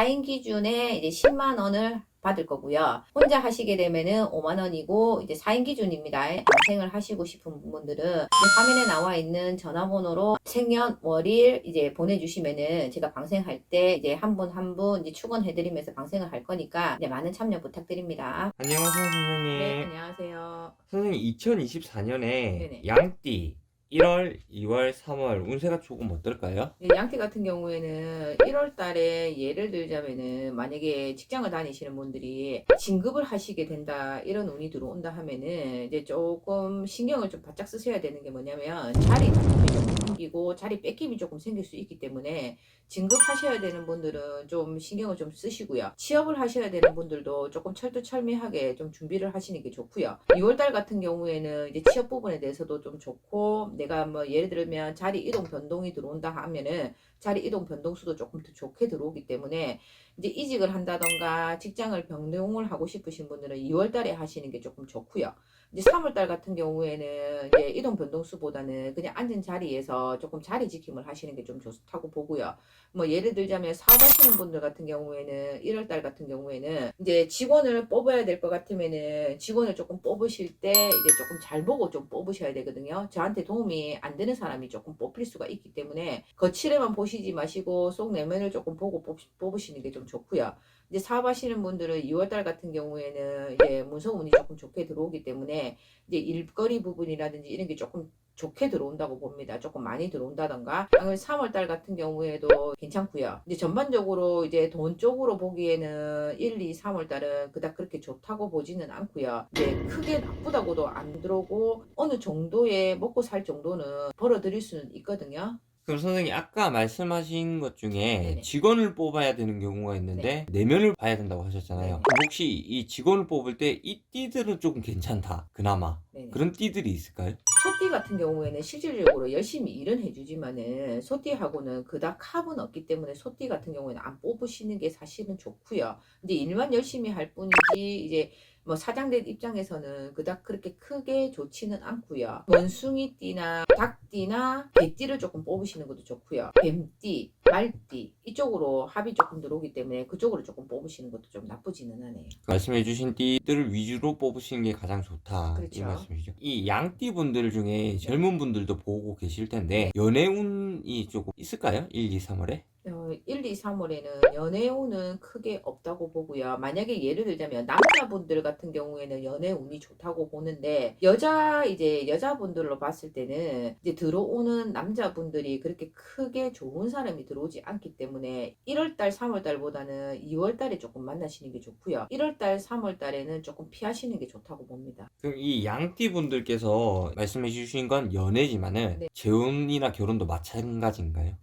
4인 기준에 이제 10만 원을 받을 거고요. 혼자 하시게 되면은 5만 원이고 이제 4인 기준입니다. 방생을 하시고 싶은 분들은 화면에 나와 있는 전화번호로 생년 월일 이제 보내주시면은 제가 방생할 때 이제 한 분 한 분 이제 축원해드리면서 방생을 할 거니까 이제 많은 참여 부탁드립니다. 안녕하세요 선생님. 네, 안녕하세요. 선생님 2024년에 네네. 양띠 1월, 2월, 3월 운세가 조금 어떨까요? 네, 양띠 같은 경우에는 1월 달에 예를 들자면은 만약에 직장을 다니시는 분들이 진급을 하시게 된다 이런 운이 들어온다 하면은 이제 조금 신경을 좀 바짝 쓰셔야 되는 게 뭐냐면 자리 조금 생기고 자리 뺏김이 조금 생길 수 있기 때문에 진급하셔야 되는 분들은 좀 신경을 좀 쓰시고요. 취업을 하셔야 되는 분들도 조금 철두철미하게 좀 준비를 하시는 게 좋고요. 2월 달 같은 경우에는 이제 취업 부분에 대해서도 좀 좋고 내가 뭐 예를 들면 자리 이동 변동이 들어온다 하면은 자리 이동 변동수도 조금 더 좋게 들어오기 때문에 이제 이직을 한다던가 직장을 변동을 하고 싶으신 분들은 2월 달에 하시는 게 조금 좋고요. 이제 3월 달 같은 경우에는 이제 이동 변동수보다는 그냥 앉은 자리에서 조금 자리 지킴을 하시는 게 좀 좋다고 보고요. 뭐 예를 들자면 사업하시는 분들 같은 경우에는 1월 달 같은 경우에는 이제 직원을 뽑아야 될 것 같으면은 직원을 조금 뽑으실 때 이제 조금 잘 보고 좀 뽑으셔야 되거든요. 저한테 도움이 안 되는 사람이 조금 뽑힐 수가 있기 때문에 거칠에만 보시지 마시고 속 내면을 조금 보고 뽑, 뽑으시는 게 좀 좋고요. 이제 사업하시는 분들은 2월 달 같은 경우에는 이제 문서 운이 조금 좋게 들어오기 때문에 이제 일거리 부분이라든지 이런 게 조금 좋게 들어온다고 봅니다. 조금 많이 들어온다던가. 아니면 3월 달 같은 경우에도 괜찮고요. 이제 전반적으로 이제 돈 쪽으로 보기에는 1, 2, 3월 달은 그닥 그렇게 좋다고 보지는 않고요. 이제 크게 나쁘다고도 안 들어오고 어느 정도의 먹고 살 정도는 벌어들일 수는 있거든요. 그럼 선생님 아까 말씀하신 것 중에 네네. 직원을 뽑아야 되는 경우가 있는데 내면을 봐야 된다고 하셨잖아요. 네네. 그럼 혹시 이 직원을 뽑을 때 이 띠들은 조금 괜찮다. 그나마 네네. 그런 띠들이 있을까요? 소띠 같은 경우에는 실질적으로 열심히 일은 해주지만은 소띠하고는 그닥 합은 없기 때문에 소띠 같은 경우에는 안 뽑으시는 게 사실은 좋고요. 이제 일만 열심히 할 뿐이지 이제 뭐 사장된 입장에서는 그닥 그렇게 크게 좋지는 않고요. 원숭이띠나 닭띠나 개띠를 조금 뽑으시는 것도 좋고요. 뱀띠, 말띠 이쪽으로 합이 조금 들어오기 때문에 그쪽으로 조금 뽑으시는 것도 좀 나쁘지는 않아요. 말씀해주신 띠들을 위주로 뽑으시는 게 가장 좋다 이 그렇죠. 말씀이시죠. 이 양띠 분들 중에 젊은 분들도 보고 계실 텐데 연애운이 조금 있을까요? 1, 2, 3월에? 어, 1, 2, 3월에는 연애운은 크게 없다고 보고요. 만약에 예를 들자면 남자분들 같은 경우에는 연애운이 좋다고 보는데 여자 이제 여자분들로 봤을 때는 이제 들어오는 남자분들이 그렇게 크게 좋은 사람이 들어오지 않기 때문에 1월 달, 3월 달보다는 2월 달에 조금 만나시는 게 좋고요. 1월 달, 3월 달에는 조금 피하시는 게 좋다고 봅니다. 그럼 이 양띠 분들께서 말씀해 주신 건 연애지만은 네. 재혼이나 결혼도 마찬가지인가요?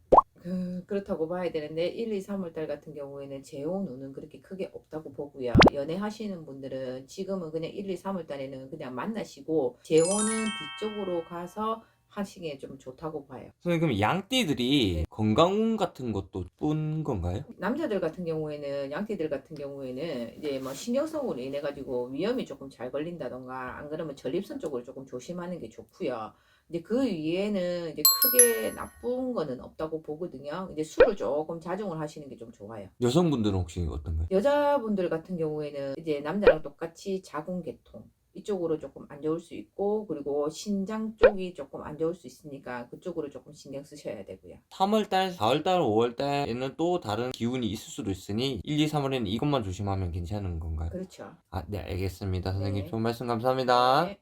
그, 그렇다고 봐야 되는데 1, 2, 3월 달 같은 경우에는 재혼 운은 그렇게 크게 없다고 보고요. 연애하시는 분들은 지금은 그냥 1, 2, 3월 달에는 그냥 만나시고 재혼은 뒤쪽으로 가서 하시기에 좀 좋다고 봐요. 선생님 그럼 양띠들이 네. 건강운 같은 것도 뿐 건가요? 남자들 같은 경우에는 양띠들 같은 경우에는 이제 뭐 신경성으로 인해 가지고 위험이 조금 잘 걸린다던가 안 그러면 전립선 쪽을 조금 조심하는 게 좋고요. 이제 그 위에는 이제 크게 나쁜 거는 없다고 보거든요. 이제 술을 조금 자중을 하시는 게 좀 좋아요. 여성분들은 혹시 어떤가요? 여자분들 같은 경우에는 이제 남자랑 똑같이 자궁계통 이쪽으로 조금 안 좋을 수 있고 그리고 신장 쪽이 조금 안 좋을 수 있으니까 그쪽으로 조금 신경 쓰셔야 되고요. 3월달, 4월달, 5월달에는 또 다른 기운이 있을 수도 있으니 1, 2, 3월에는 이것만 조심하면 괜찮은 건가요? 그렇죠. 아, 네, 알겠습니다. 선생님 네. 좋은 말씀 감사합니다. 네.